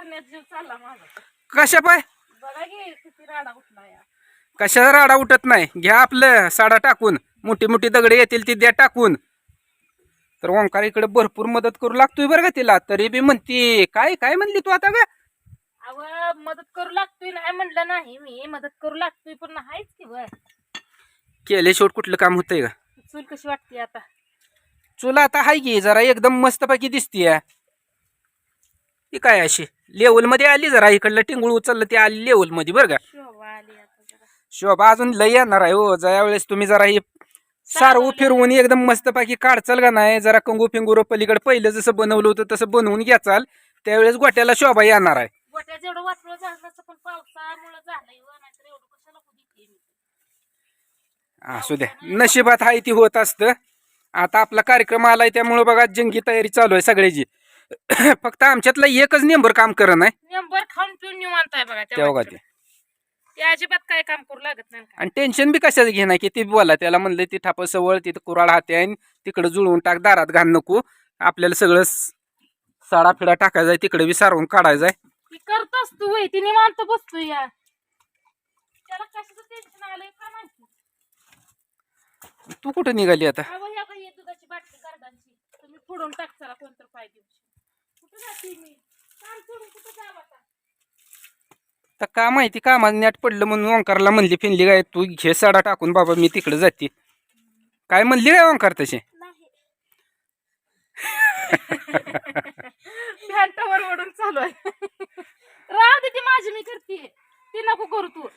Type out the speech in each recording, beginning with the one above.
करण्यात जीव चालला माझा. कशा पाय? बघा की किती राडा उठला या. कशाला राडा उठत नाही? घ्या आपलं साडा टाकून. मोठी मोठी दगडे येतील ती द्या टाकून. तर ओंकार इकडे भरपूर मदत करू लागतोय बरं का तिला. तरी बी म्हणती काय काय म्हणली तू आता का अव मदत करू लागतोय नाही म्हणलं नाही मी. मदत करू लागतोय पण नाहीच की वर केले शेवट कुठलं काम होतंय का चूल कशी वाटते आता? चुला आता हाय की जरा एकदम मस्तपैकी दिसतीय. ही काय अशी? लेवलमध्ये आली जरा इकडलं टिंगूळ उचललं ती आली लेवलमध्ये बरं का. शोभा आली आता जरा. शोभा अजून लय येणार आहे हो. ज्या वेळेस तुम्ही जरा ही सारवू फिरवून एकदम मस्तपैकी काढचाल का नाही? जरा कंगू फिंगूर पलीकडे पहिलं जसं बनवलं होतं तसं बनवून घ्याचाल त्यावेळेस गोट्याला शोभा येणार आहे. गोट्या जेवढं वाटलं झालं नसतं पण पावसामुळे झालंय व नाहीतर एवढं कशाला होऊ देते मी. असू द्या. नशिबात आहे ती होत असतं. आता आपला कार्यक्रम आलाय त्यामुळे बघा जंगी तयारी चालू आहे सगळ्याची. फक्त आमच्यातलं एकच नेंबर काम करत नाही नेंबर खाऊन पिऊन निवांत आहे बघा तेव्हा ते. ते अजिबात काय काम करू लागत नाही. आणि टेन्शन बी कशाचं घेणार की ती बोला त्याला म्हणलं ती ठाप सवळ तिथं कुराड हाते आहे तिकडं जुळवून टाक दारात घाल नको. आपल्याला सगळं साडा फिडा टाकायचा आहे तिकडे बी सारवून काढायचा आहे. ती करतोस तू वय ती निवांत बसतोय या. त्याला कशाचं टेन्शन आलंय का माहिती? तू कुठं निघाली आता? अहो ह्या बाई ही दुधाची बाटली गार्डांची तुम्ही फोडून टाक चला कोणतर पाय दिवशी कुठं जाते मी? काम सोडून कुठं जावं आता? तर का माहिती कामात नॅट पडलं म्हणून ओंकारला म्हणली फिनली काय तू घे साडा टाकून बाबा मी तिकडे जाते. काय म्हणली काय ओंकार तसे नाही. भॅन्टावर ओढून चालू आहे. राहू दे ती माझी मी करते. ती नको करू तू.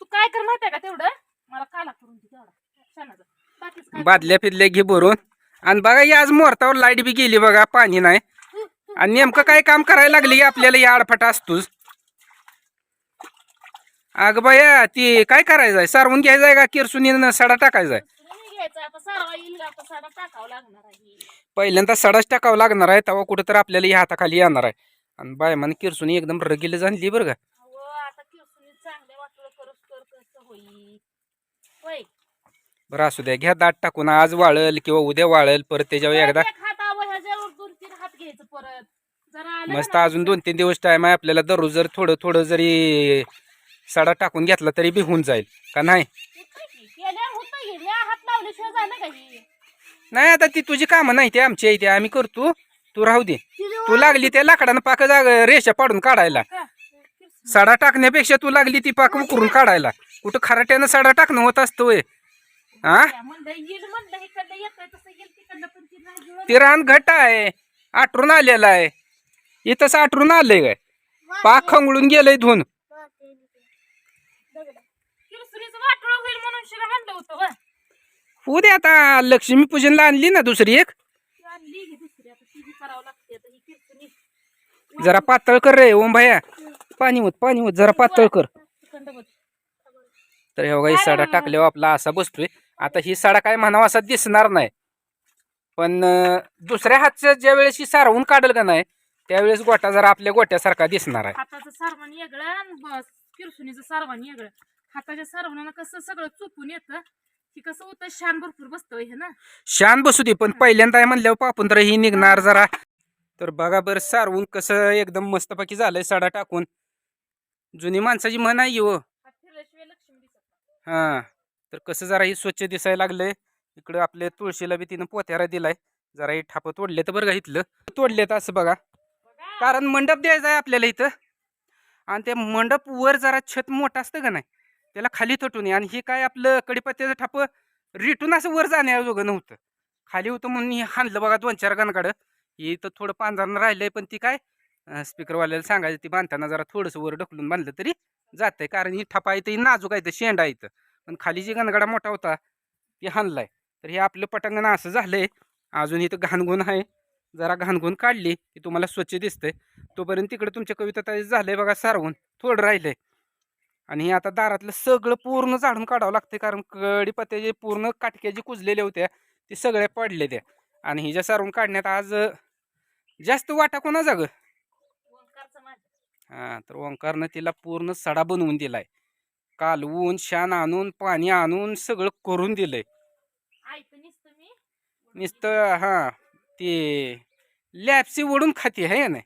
तू काय कर माहितीये का तेवढं? मला काला करून दे तेवढा. बादल्या फिरल्या घे भरून. आणि बघा ही आज मुहूर्तावर लाइट बी गेली बघा पाणी नाही. आणि नेमकं काय काम करायला लागली की आपल्याला या आडफाटा असतोच. अग बाया ती काय करायचं आहे सारवून घ्यायचं आहे का? किरसुनी सडा टाकायचा आहे पहिल्यांदा सडाच टाकावं लागणार आहे तेव्हा कुठं तर आपल्याला या हाताखाली येणार आहे. आणि बाय म्हण किरसुनी एकदम रगील जाणली बरं का. बरं असू द्या. घ्या दाट टाकून. आज वाळल किंवा उद्या वाळल परत त्याच्यावर एकदा मस्त अजून दोन तीन दिवस टाइम आहे. आपल्याला दररोज जर थोडं थोडं जरी सडा टाकून घेतला तरी बी होऊन जाईल. का नाही? नाही आता ती तुझी कामं नाही ते आमची ते. आम्ही करतो. तू राहू दे. तू लागली त्या लाकडानं पाक जाग रेषा पाडून काढायला? सडा टाकण्यापेक्षा तू लागली ती पाक उकरून काढायला. कुठं खराट्यानं सडा टाकणं होत असतं हा? ती रान घट आहे. आठरून आलेला आहे. इथंच आठरून आलंय काय? पाक खंगळून गेलंय. होऊ दे आता लक्ष्मीपूजनला आणली ना दुसरी एक. जरा पातळ कर रे ओम भैया. पाणी होत पाणी होत जरा पातळ कर. तर हे बघा ही साडा टाकल्यावर आपला असा बसतोय. आता ही साडा काय म्हणावा असा दिसणार नाही. पण दुसऱ्या हातच्या ज्या वेळेस ही सारवून काढल का नाही त्यावेळेस गोटा जरा आपल्या गोट्यासारखा दिसणार आहे. हाताचं सारवण वेगळं आणि बस किरसुनीचं सारवण वेगळं. हाताच्या सारवणानं कसं सगळं चुकून येतं की कसं होतं शान भरपूर बसतं हे ना? शान बसू दे पण पहिल्यांदा म्हणल्यावर पापून तर ही निघणार जरा. तर बघा बरं सारवून कसं एकदम मस्तपैकी झालंय साडा टाकून. जुनी माणसाची म्हण आहे हो. हा. तर कसं जरा ही स्वच्छ दिसायला लागलंय. इकडं आपल्या तुळशीला बी तिनं पोत्यारा दिलाय. जरा ही ठाप तोडले तर बरं का इथलं. तोडलेत असं बघा. कारण मंडप द्यायचा आहे आपल्याला इथं. आणि ते मंडप वर जरा छत मोठं असतं का नाही त्याला खाली तोटून आणि हे काय आपलं कडीपत्त्याचं ठाप? रिटून असं वर जाण्याजोगं नव्हतं. खाली होतं म्हणून हे हाणलं बघा दोन चार गणकाडं हे तर थोडं पांजारनं राहिलंय पण ती काय? स्पीकरवाल्याला सांगायचं ती बांधताना जरा थोडंसं वर ढकलून बांधलं तरी जातंय. कारण ही ठपा इथं ही नाजूक आहे तर शेंडा इथं पण खाली जी गणगाडा मोठा होता ती हाणलाय. तर हे आपलं पटांगण असं झालंय अजून इथं घाणगुण आहे. जरा घाणगुण काढली की तुम्हाला स्वच्छ दिसतंय. तोपर्यंत तिकडे तुमच्या कविता तयार झालंय बघा सारवून थोडं राहिलंय. आणि हे आता दारातलं सगळं पूर्ण झाडून काढावं लागतंय कारण कडीपत्त्याचे पूर्ण काटक्या जी कुजलेल्या होत्या ते सगळ्या पडले त्या. आणि हिच्या सारवून काढण्यात आज जास्त वाटा कोणा जाग हा तर ओंकारनं तिला पूर्ण सडा बनवून दिलाय. कालवून शान आणून पाणी आणून सगळं करून दिलंय. नुसतं हा ते लॅपसी ओढून खाते आहे नाही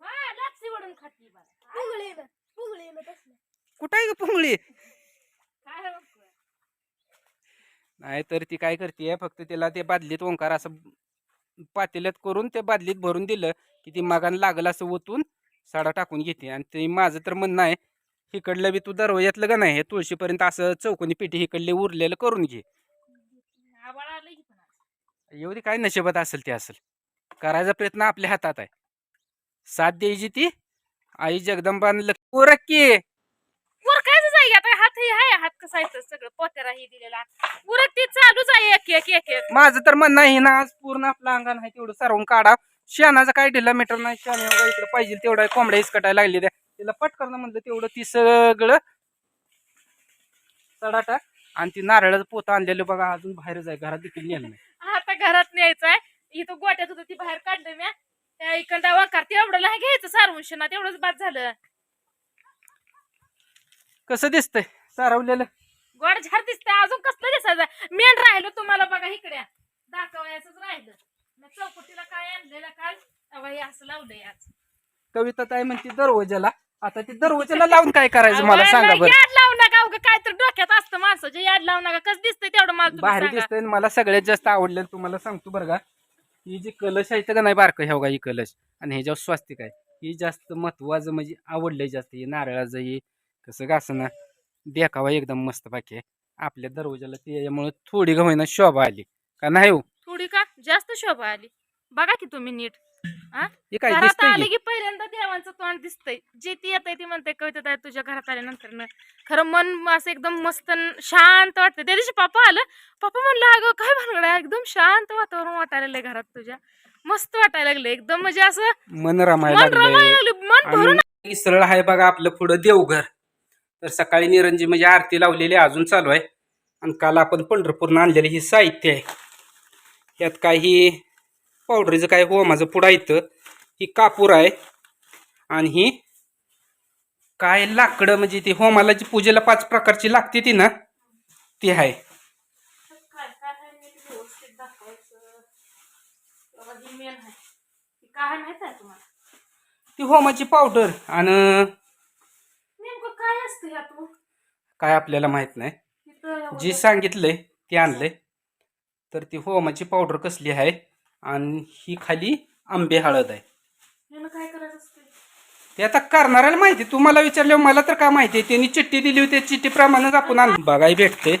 हा लापसी वडून खाती बरं कुठं आहे ग पुंगळी? नाही तर ती काय करते फक्त तिला ते बादलीत ओंकार असं पातेल्यात करून ते बादलीत भरून दिलं की ती मागान लागल असं ओतून साडा टाकून घेते. आणि ते माझं तर म्हणणं आहे इकडलं बी तू दरवाज्यातलं का नाही? हे तुळशीपर्यंत असं चौकोनी पेटी इकडले उरलेलं करून घे. एवढी काय नशिबात असेल ते असेल. करायचा प्रयत्न आपल्या हातात आहे. साथ द्यायची ती. आई जगदंबानं लक्ष उरक की. वर काय जाय आता हात हे आहे हात कसा आहे सगळं पोत्याला हे दिलेला उरक ते चालूच आहे एक एक एक एक. माझं तर म्हणणं आहे ना आज पूर्ण आपलं अंगण आहे तेवढं सारवून काढा. शेणाचं काय ढिला मीटर नाही शेण इकडे पाहिजे तेवढा कोंबड्या इसकटायला लागली त्या. तिला पटकन म्हणलं तेवढं ती सगळं सडा टाक आणि ती नारळाचं पोतं आणलेलं बघा अजून बाहेरच आहे. घरात देखील नेलं नाही. आता घरात न्यायचंय इथं गोट्यात होतं ती बाहेर काढलं म्या. त्या इकडं वाकार तेवढं नाही घ्यायचं सारवून शेणा तेवढंच बाद झालं. कसं दिसतंय? सारवलेलं. गोड झाड दिसतंय अजून कसलं दिसायचं? मेन राहिलं तुम्हाला बघा इकडे. दाखवायचंच राहिलं. मग चौकटीला काय आणलेलं काल? तेव्हा हे असं लावलंय आज. कविता ताई म्हणते दरवाजाला आता ती दरवाजाला लावून काय करायचं मला सांगा बरं. याड लावू नका उगा काय तर डोक्यात असतं माणसाच्या याड लावू नका. कसं दिसतंय तेवढं मला तुम्ही बाहेर सांगा. दिसतंय आणि मला सगळ्यात जास्त आवडलेलं तुम्हाला सांगतो बरं का ही जी कलश आहे का नाही बारकं ह्या बघा ही कलश. आणि ह्याच्यावर स्वास्तिक आहे ही जास्त महत्वाचं म्हणजे आवडलंय जास्त. हे नारळाचं हे कसं ना देखावा एकदम मस्त बाकी आहे. आपल्या दरवाजाला त्याच्यामुळे थोडी का होईना शोभा आली. का नाही हो? थोडी का? जास्त शोभा आली. बघा की तुम्ही नीट. हा? हे काय घरात दिसतंय आले की? की पहिल्यांदा देवांचं तोंड दिसतंय. जे ती येत ती म्हणते कविता ताई तुझ्या घरात आल्यानंतर खरं मन असं एकदम मस्त न शांत वाटतं त्या दिवशी पप्पा आलं. पप्पा म्हणलं अगं काय भानगड आहे? एकदम शांत वातावरण वाटायला लागलंय घरात तुझ्या. मस्त वाटायला लागलं एकदम म्हणजे असं मन रमायला मन रमायला लागलंय. लागलं मन भरून आणि आहे बघा आपलं पुढं देवघर. तर सकाळी निरंजी म्हणजे आरती लावलेली आहे, अजून चालू आहे. आणि काल आपण पंढरपूरनं आणलेलं ही साहित्य आहे. यात काही पावडरीचं काय होमाचं पुढं इथं. ही कापूर आहे. आणि ही काय लाकडं म्हणजे ती होमाला जी पूजेला पाच प्रकारची लागते ती ना. ती आहे. ही ती होमाची पावडर आणि काय असतं यातून काय आपल्याला माहीत नाही. जी सांगितलंय ते आणलंय. तर ती होमाची पावडर कसली आहे? आणि ही खाली आंबे हळद आहे. काय करायचं असतं ते आता करणाऱ्याला माहिती तुम्हाला विचारल्यावर मला तर काय माहिती आहे? त्यांनी चिठ्ठी दिली होती. चिठ्ठीप्रमाणेच आपण आण बघायला भेटते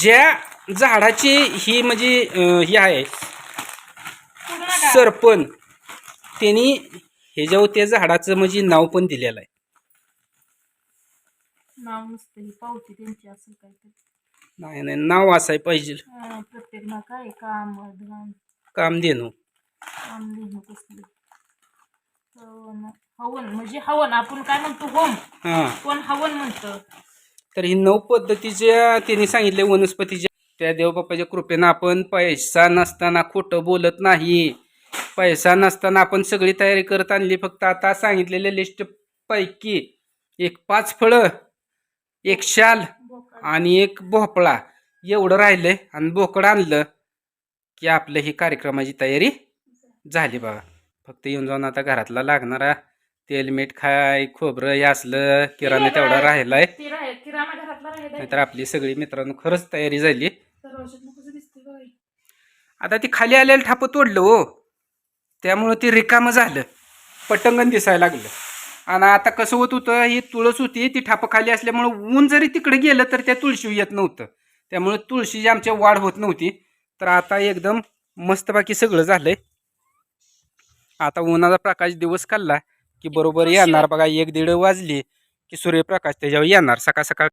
ज्या झाडाची ही म्हणजे अं, ही आहे. सरपण त्यांनी ह्याच्यावर त्या झाडाचं म्हणजे नाव पण दिलेलं आहे. नाव नुसतं ही पावती त्यांची असेल काहीतरी. नाही नाही नाव असाय पाहिजे. हा, प्रत्येक ना काय? काम काम देणं. काम लिहिणं कसलं? हवन हवन म्हणजे हवन आपण काय म्हणतो होम? हां. कोण हवन म्हणतं? तर ही नऊ पद्धतीच्या त्यांनी सांगितले वनस्पतीच्या. त्या देवबापाच्या कृपेनं आपण पैसा नसताना खोटं बोलत नाही. पैसा नसताना आपण सगळी तयारी करत आणली फक्त आता सांगितलेल्या लिस्ट पैकी एक पाच फळं एक शाल आणि एक भोपळा. एवढं राहिलंय आणि बोकड आणलं. की आपलं ही कार्यक्रमाची तयारी झाली बघा फक्त येऊन जाऊन आता घरातला लागणारा तेल मीठ खाय खोबरं हे असलं किराणा तेवढा राहील राहील नाहीतर आपली सगळी मित्रांनो खरंच तयारी झाली. आता ती खाली आलेलं ठापं तोडलं हो. त्यामुळं ती रिकामं झालं. पटंगण दिसायला लागलं. आणि आता कसं होत होतं ही तुळस होती ती ठापं खाली असल्यामुळं ऊन जरी तिकडे गेलं तर त्या तुळशी येत नव्हतं. त्यामुळे तुळशीची आमच्या वाढ होत नव्हती तर आता एकदम मस्तबाकी सगळं झालंय. आता उन्हाचा प्रकाश दिवस काढला की बरोबर येणार बघा एक दीड वाजली की सूर्यप्रकाश त्याच्यावर येणार. सकाळ सकाळ